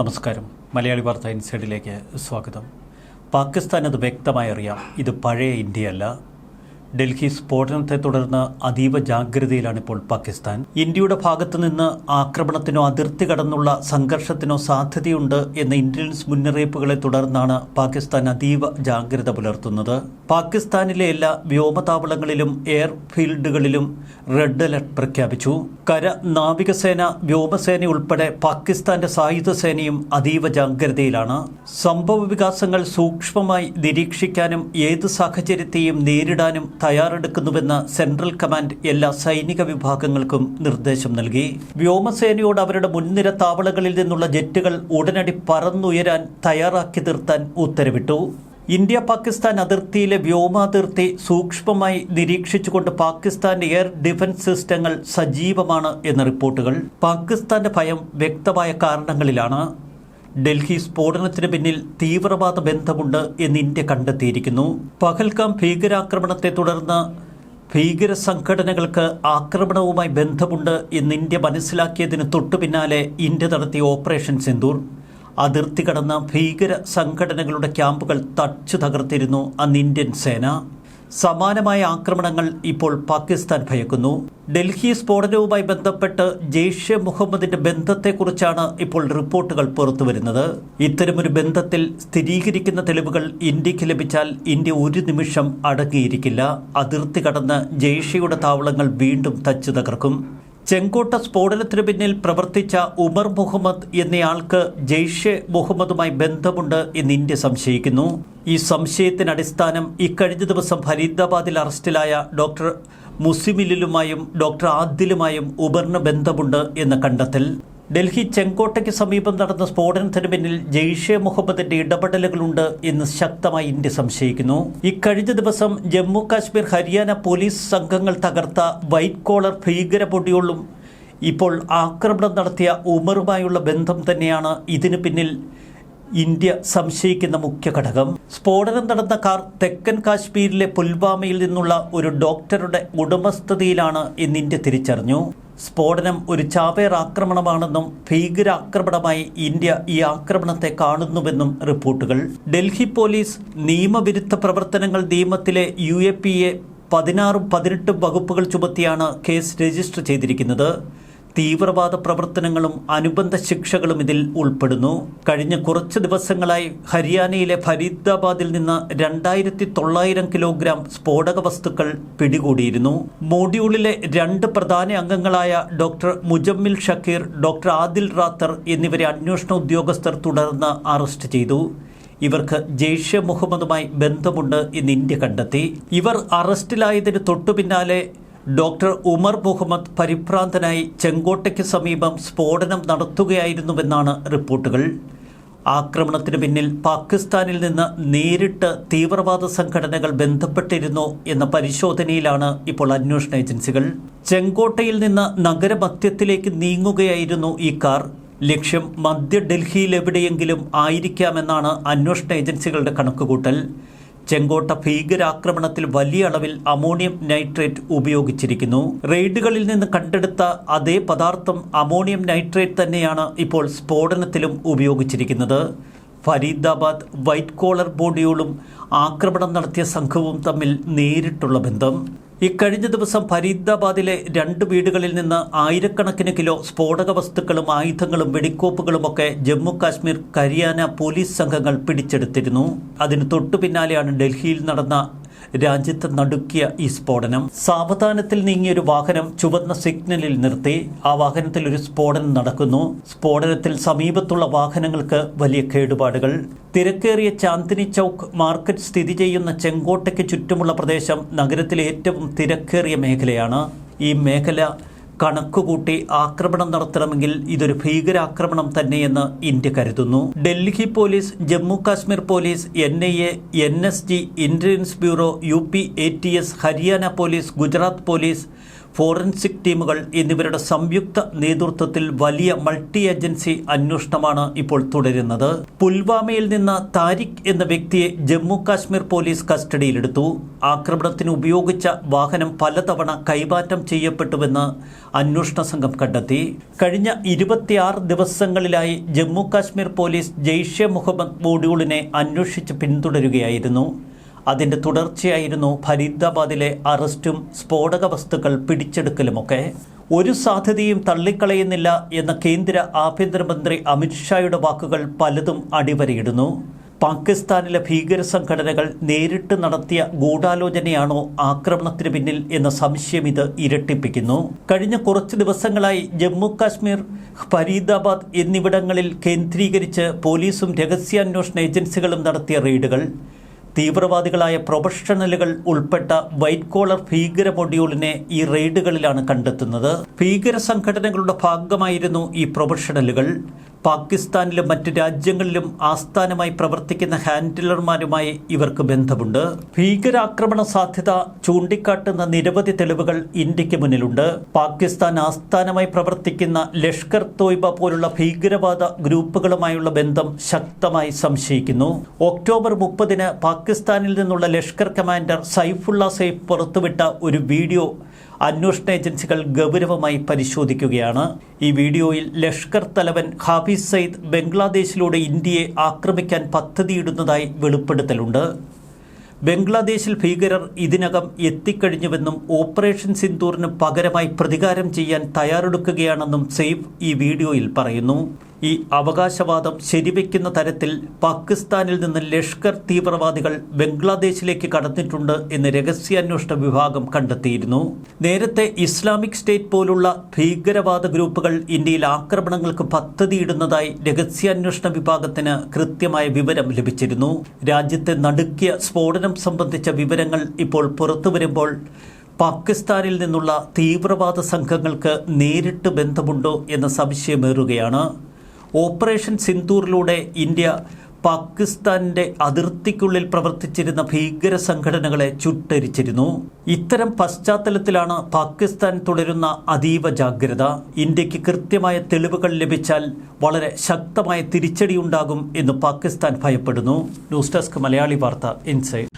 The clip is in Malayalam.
നമസ്കാരം. മലയാളി വാർത്ത ഇൻസൈഡിലേക്ക് സ്വാഗതം. പാകിസ്ഥാൻ അത് വ്യക്തമായി അറിയാം. ഇത് പഴയ ഇന്ത്യയല്ല. ഡൽഹി സ്ഫോടനത്തെ തുടർന്ന് അതീവ ജാഗ്രതയിലാണ് ഇപ്പോൾ പാകിസ്ഥാൻ. ഇന്ത്യയുടെ ഭാഗത്തു നിന്ന് ആക്രമണത്തിനോ അതിർത്തി കടന്നുള്ള സംഘർഷത്തിനോ സാധ്യതയുണ്ട് എന്ന ഇന്റലിജൻസ് മുന്നറിയിപ്പുകളെ തുടർന്നാണ് പാകിസ്ഥാൻ അതീവ ജാഗ്രത പുലർത്തുന്നത്. പാകിസ്ഥാനിലെ എല്ലാ വ്യോമതാവളങ്ങളിലും എയർ ഫീൽഡുകളിലും റെഡ് അലർട്ട് പ്രഖ്യാപിച്ചു. കര നാവികസേന വ്യോമസേന ഉൾപ്പെടെ പാകിസ്ഥാന്റെ സായുധ സേനയും അതീവ ജാഗ്രതയിലാണ്. സംഭവ വികാസങ്ങൾ സൂക്ഷ്മമായി നിരീക്ഷിക്കാനും ഏത് സാഹചര്യത്തെയും നേരിടാനും തയ്യാറെടുക്കുന്നുവെന്ന് സെൻട്രൽ കമാൻഡ് എല്ലാ സൈനിക വിഭാഗങ്ങൾക്കും നിർദ്ദേശം നൽകി. വ്യോമസേനയോട് അവരുടെ മുൻനിര താവളങ്ങളിൽ നിന്നുള്ള ജെറ്റുകൾ ഉടനടി പറന്നുയരാൻ തയ്യാറാക്കി നിർത്താൻ ഉത്തരവിട്ടു. ഇന്ത്യ പാകിസ്ഥാൻ അതിർത്തിയിലെ വ്യോമാതിർത്തി സൂക്ഷ്മമായി നിരീക്ഷിച്ചുകൊണ്ട് പാകിസ്ഥാന്റെ എയർ ഡിഫൻസ് സിസ്റ്റങ്ങൾ സജീവമാണ് എന്ന റിപ്പോർട്ടുകൾ. പാകിസ്ഥാന്റെ ഭയം വ്യക്തമായ കാരണങ്ങളിലാണ്. ഡൽഹി സ്ഫോടനത്തിന് പിന്നിൽ തീവ്രവാദ ബന്ധമുണ്ട് എന്ന് ഇന്ത്യ കണ്ടെത്തിയിരിക്കുന്നു. പഹൽഗാം ഭീകരാക്രമണത്തെ തുടർന്ന് ഭീകര സംഘടനകൾക്ക് ആക്രമണവുമായി ബന്ധമുണ്ട് എന്ന് ഇന്ത്യ മനസ്സിലാക്കിയതിന് തൊട്ടു പിന്നാലെ ഇന്ത്യ നടത്തിയ ഓപ്പറേഷൻ സിന്ദൂർ. അതിർത്തി കടന്ന ഭീകര സംഘടനകളുടെ ക്യാമ്പുകൾ തച്ചു തകർത്തിരുന്നു അന്ന് ഇന്ത്യൻ സേന. സമാനമായ ആക്രമണങ്ങൾ ഇപ്പോൾ പാകിസ്ഥാൻ ഭയക്കുന്നു. ഡൽഹി സ്ഫോടനവുമായി ബന്ധപ്പെട്ട് ജെയ്ഷെ മുഹമ്മദിന്റെ ബന്ധത്തെക്കുറിച്ചാണ് ഇപ്പോൾ റിപ്പോർട്ടുകൾ പുറത്തുവരുന്നത്. ഇത്തരമൊരു ബന്ധത്തിൽ സ്ഥിരീകരിക്കുന്ന തെളിവുകൾ ഇന്ത്യയ്ക്ക് ലഭിച്ചാൽ ഇന്ത്യ ഒരു നിമിഷം അടങ്ങിയിരിക്കില്ല. അതിർത്തി കടന്ന് ജെയ്ഷയുടെ താവളങ്ങൾ വീണ്ടും തച്ചു തകർക്കും. ചെങ്കോട്ട സ്ഫോടനത്തിന് പിന്നിൽ പ്രവർത്തിച്ച ഉമർ മുഹമ്മദ് എന്നയാൾക്ക് ജെയ്ഷെ മുഹമ്മദുമായി ബന്ധമുണ്ട് എന്ന് ഇന്ത്യ സംശയിക്കുന്നു. ഈ സംശയത്തിന് അടിസ്ഥാനം ഇക്കഴിഞ്ഞ ദിവസം ഫരീദാബാദിൽ അറസ്റ്റിലായ ഡോക്ടർ മുസിമിലുമായും ഡോക്ടർ ആദിലുമായും ഉമറിന് ബന്ധമുണ്ട് എന്ന കണ്ടെത്തൽ. ഡൽഹി ചെങ്കോട്ടയ്ക്ക് സമീപം നടന്ന സ്ഫോടനത്തിന് പിന്നിൽ ജെയ്ഷെ മുഹമ്മദിന്റെ ഇടപെടലുകളുണ്ട് എന്ന് ശക്തമായി ഇന്ത്യ സംശയിക്കുന്നു. ഇക്കഴിഞ്ഞ ദിവസം ജമ്മു കാശ്മീർ ഹരിയാന പോലീസ് സംഘങ്ങൾ തകർത്ത വൈറ്റ് കോളർ ഭീകര പൊടിയോളും ഇപ്പോൾ ആക്രമണം നടത്തിയ ഉമറുമായുള്ള ബന്ധം തന്നെയാണ് ഇതിനു പിന്നിൽ ഇന്ത്യ സംശയിക്കുന്ന മുഖ്യ ഘടകം. സ്ഫോടനം നടന്ന കാർ തെക്കൻ കാശ്മീരിലെ പുൽവാമയിൽ നിന്നുള്ള ഒരു ഡോക്ടറുടെ ഉടമസ്ഥതയിലാണ് എന്ന് ഇന്ത്യ തിരിച്ചറിഞ്ഞു. സ്ഫോടനം ഒരു ചാവേർ ആക്രമണമാണെന്നും ഭീകരാക്രമണമായി ഇന്ത്യ ഈ ആക്രമണത്തെ കാണുന്നുവെന്നും റിപ്പോർട്ടുകൾ. ഡൽഹി പോലീസ് നിയമവിരുദ്ധ പ്രവർത്തനങ്ങൾ നിയമത്തിലെ യു എ പി എ പതിനാറും പതിനെട്ടും വകുപ്പുകൾ ചുമത്തിയാണ് കേസ് രജിസ്റ്റർ ചെയ്തിരിക്കുന്നത്. തീവ്രവാദ പ്രവർത്തനങ്ങളും അനുബന്ധ ശിക്ഷകളും ഇതിൽ ഉൾപ്പെടുന്നു. കഴിഞ്ഞ കുറച്ച് ദിവസങ്ങളായി ഹരിയാനയിലെ ഫരീദാബാദിൽ നിന്ന് രണ്ടായിരത്തി തൊള്ളായിരം കിലോഗ്രാം സ്ഫോടക വസ്തുക്കൾ പിടികൂടിയിരുന്നു. മോഡ്യൂളിലെ രണ്ട് പ്രധാന അംഗങ്ങളായ ഡോക്ടർ മുജമ്മിൽ ഷക്കീർ ഡോക്ടർ ആദിൽ റാത്തർ എന്നിവരെ അന്വേഷണ ഉദ്യോഗസ്ഥർ തുടർന്ന് അറസ്റ്റ് ചെയ്തു. ഇവർക്ക് ജെയ്ഷെ മുഹമ്മദുമായി ബന്ധമുണ്ട് എന്ന് ഇന്ത്യ കണ്ടെത്തി. ഇവർ അറസ്റ്റിലായതിന് തൊട്ടു പിന്നാലെ ഡോക്ടർ ഉമർ മുഹമ്മദ് പരിഭ്രാന്തനായി ചെങ്കോട്ടയ്ക്ക് സമീപം സ്ഫോടനം നടത്തുകയായിരുന്നുവെന്നാണ് റിപ്പോർട്ടുകൾ. ആക്രമണത്തിന് പിന്നിൽ പാകിസ്ഥാനിൽ നിന്ന് നേരിട്ട് തീവ്രവാദ സംഘടനകൾ ബന്ധപ്പെട്ടിരുന്നു എന്ന പരിശോധനയിലാണ് ഇപ്പോൾ അന്വേഷണ ഏജൻസികൾ. ചെങ്കോട്ടയിൽ നിന്ന് നഗരമധ്യത്തിലേക്ക് നീങ്ങുകയായിരുന്നു ഈ കാർ. ലക്ഷ്യം മധ്യ ഡൽഹിയിൽ എവിടെയെങ്കിലും ആയിരിക്കാമെന്നാണ് അന്വേഷണ ഏജൻസികളുടെ കണക്കുകൂട്ടൽ. ചെങ്കോട്ട ഭീകരാക്രമണത്തിൽ വലിയ അളവിൽ അമോണിയം നൈട്രേറ്റ് ഉപയോഗിച്ചിരിക്കുന്നു. റെയ്ഡുകളിൽ നിന്ന് കണ്ടെടുത്ത അതേ പദാർത്ഥം അമോണിയം നൈട്രേറ്റ് തന്നെയാണ് ഇപ്പോൾ സ്ഫോടനത്തിലും ഉപയോഗിച്ചിരിക്കുന്നത്. ഫരീദാബാദ് വൈറ്റ് കോളർ ബോഡിയോളും ആക്രമണം നടത്തിയ സംഘവും തമ്മിൽ നേരിട്ടുള്ള ബന്ധം. ഇക്കഴിഞ്ഞ ദിവസം ഫരീദാബാദിലെ രണ്ട് വീടുകളിൽ നിന്ന് ആയിരക്കണക്കിന് കിലോ സ്ഫോടക വസ്തുക്കളും ആയുധങ്ങളും വെടിക്കോപ്പുകളുമൊക്കെ ജമ്മു കാശ്മീർ ഹരിയാന പോലീസ് സംഘങ്ങൾ പിടിച്ചെടുത്തിരുന്നു. അതിന് തൊട്ടു പിന്നാലെയാണ് ഡൽഹിയിൽ നടന്ന രാജ്യത്ത് നടുക്കിയ ഈ സ്ഫോടനം സാവധാനത്തിൽ നീങ്ങിയ ഒരു വാഹനം ചുവന്ന സിഗ്നലിൽ നിർത്തി. ആ വാഹനത്തിൽ ഒരു സ്ഫോടനം നടക്കുന്നു. സ്ഫോടനത്തിൽ സമീപത്തുള്ള വാഹനങ്ങൾക്ക് വലിയ കേടുപാടുകൾ. തിരക്കേറിയ ചാന്ദിനി ചൗക്ക് മാർക്കറ്റ് സ്ഥിതി ചെയ്യുന്ന ചെങ്കോട്ടയ്ക്ക് ചുറ്റുമുള്ള പ്രദേശം നഗരത്തിലെ ഏറ്റവും തിരക്കേറിയ മേഖലയാണ്. ഈ മേഖല കണക്കുകൂട്ടി ആക്രമണം നടത്തണമെങ്കിൽ ഇതൊരു ഭീകരാക്രമണം തന്നെയെന്ന് ഇന്ത്യ കരുതുന്നു. Delhi police Jammu Kashmir police N I A N S G intelligence bureau U P A T S Haryana police Gujarat police forensic ടീമുകൾ എന്നിവരുടെ സംയുക്ത നേതൃത്വത്തിൽ വലിയ മൾട്ടി ഏജൻസി അന്വേഷണമാണ് ഇപ്പോൾ തുടരുന്നത്. പുൽവാമയിൽ നിന്ന് താരിഖ് എന്ന വ്യക്തിയെ ജമ്മു കാശ്മീർ പോലീസ് കസ്റ്റഡിയിലെടുത്തു. ആക്രമണത്തിന് ഉപയോഗിച്ച വാഹനം പലതവണ കൈമാറ്റം ചെയ്യപ്പെട്ടുവെന്ന് അന്വേഷണ സംഘം കണ്ടെത്തി. കഴിഞ്ഞ ഇരുപത്തിയാറ് ദിവസങ്ങളിലായി ജമ്മു കാശ്മീർ പോലീസ് ജെയ്ഷെ മുഹമ്മദ് മോഡ്യൂളിനെ അന്വേഷിച്ച് പിന്തുടരുകയായിരുന്നു. അതിന്റെ തുടർച്ചയായിരുന്നു ഫരീദാബാദിലെ അറസ്റ്റും സ്ഫോടക വസ്തുക്കൾ പിടിച്ചെടുക്കലുമൊക്കെ. ഒരു സാധ്യതയും തള്ളിക്കളയുന്നില്ല എന്ന കേന്ദ്ര ആഭ്യന്തരമന്ത്രി അമിത്ഷായുടെ വാക്കുകൾ പലതും അടിവരയിടുന്നു. പാകിസ്ഥാനിലെ ഭീകര സംഘടനകൾ നേരിട്ട് നടത്തിയ ഗൂഢാലോചനയാണോ ആക്രമണത്തിന് പിന്നിൽ എന്ന സംശയം ഇത് ഇരട്ടിപ്പിക്കുന്നു. കഴിഞ്ഞ കുറച്ച് ദിവസങ്ങളായി ജമ്മു കാശ്മീർ ഫരീദാബാദ് എന്നിവിടങ്ങളിൽ കേന്ദ്രീകരിച്ച് പോലീസും രഹസ്യാന്വേഷണ ഏജൻസികളും നടത്തിയ റെയ്ഡുകൾ. തീവ്രവാദികളായ പ്രൊഫഷണലുകൾ ഉൾപ്പെട്ട വൈറ്റ് കോളർ ഭീകര മൊഡ്യൂളിനെ ഈ റെയ്ഡുകളിലാണ് കണ്ടെത്തുന്നത്. ഭീകര സംഘടനകളുടെ ഭാഗമായിരുന്നു ഈ പ്രൊഫഷണലുകൾ. പാകിസ്ഥാനിലും മറ്റ് രാജ്യങ്ങളിലും ആസ്ഥാനമായി പ്രവർത്തിക്കുന്ന ഹാൻഡിലർമാരുമായി ഇവർക്ക് ബന്ധമുണ്ട്. ഭീകരാക്രമണ സാധ്യത ചൂണ്ടിക്കാട്ടുന്ന നിരവധി തെളിവുകൾ ഇന്ത്യയ്ക്ക് മുന്നിലുണ്ട്. പാകിസ്ഥാൻ ആസ്ഥാനമായി പ്രവർത്തിക്കുന്ന ലഷ്കർ തോയ്ബ പോലുള്ള ഭീകരവാദ ഗ്രൂപ്പുകളുമായുള്ള ബന്ധം ശക്തമായി സംശയിക്കുന്നു. ഒക്ടോബർ മുപ്പതിന് പാകിസ്ഥാനിൽ നിന്നുള്ള ലഷ്കർ കമാൻഡർ സൈഫുള്ള സൈഫ് പുറത്തുവിട്ട ഒരു വീഡിയോ അന്വേഷണ ഏജൻസികൾ ഗൗരവമായി പരിശോധിക്കുകയാണ്. ഈ വീഡിയോയിൽ ലഷ്കർ തലവൻ ഹാഫിസ് സയ്യിദ് ബംഗ്ലാദേശിലൂടെ ഇന്ത്യയെ ആക്രമിക്കാൻ പദ്ധതിയിടുന്നതായി വെളിപ്പെടുത്തലുണ്ട്. ബംഗ്ലാദേശിൽ ഭീകരർ ഇതിനകം എത്തിക്കഴിഞ്ഞുവെന്നും ഓപ്പറേഷൻ സിന്ദൂറിന് പകരമായി പ്രതികാരം ചെയ്യാൻ തയ്യാറെടുക്കുകയാണെന്നും സെയ്ഫ് ഈ വീഡിയോയിൽ പറയുന്നു. ഈ അവകാശവാദം ശരിവെക്കുന്ന തരത്തിൽ പാകിസ്ഥാനിൽ നിന്ന് ലഷ്കർ തീവ്രവാദികൾ ബംഗ്ലാദേശിലേക്ക് കടന്നിട്ടുണ്ട് എന്ന് രഹസ്യാന്വേഷണ വിഭാഗം കണ്ടെത്തിയിരുന്നു. നേരത്തെ ഇസ്ലാമിക് സ്റ്റേറ്റ് പോലുള്ള ഭീകരവാദ ഗ്രൂപ്പുകൾ ഇന്ത്യയിൽ ആക്രമണങ്ങൾക്ക് പദ്ധതിയിടുന്നതായി രഹസ്യാന്വേഷണ വിഭാഗത്തിന് കൃത്യമായ വിവരം ലഭിച്ചിരുന്നു. രാജ്യത്തെ നടുക്കിയ സ്ഫോടനം സംബന്ധിച്ച വിവരങ്ങൾ ഇപ്പോൾ പുറത്തുവരുമ്പോൾ പാകിസ്ഥാനിൽ നിന്നുള്ള തീവ്രവാദ സംഘങ്ങൾക്ക് നേരിട്ട് ബന്ധമുണ്ടോ എന്ന സംശയമേറുകയാണ്. ഓപ്പറേഷൻ സിന്ദൂറിലൂടെ ഇന്ത്യ പാകിസ്ഥാന്റെ അതിർത്തിക്കുള്ളിൽ പ്രവർത്തിച്ചിരുന്ന ഭീകര സംഘടനകളെ ചുട്ടരിച്ചിരുന്നു. ഇത്തരം പശ്ചാത്തലത്തിലാണ് പാകിസ്ഥാൻ തുടരുന്ന അതീവ ജാഗ്രത. ഇന്ത്യയ്ക്ക് കൃത്യമായ തെളിവുകൾ ലഭിച്ചാൽ വളരെ ശക്തമായ തിരിച്ചടിയുണ്ടാകും എന്ന് പാകിസ്ഥാൻ ഭയപ്പെടുന്നു. ന്യൂസ് ഡെസ്ക് മലയാളി വാർത്ത ഇൻസൈഡ്.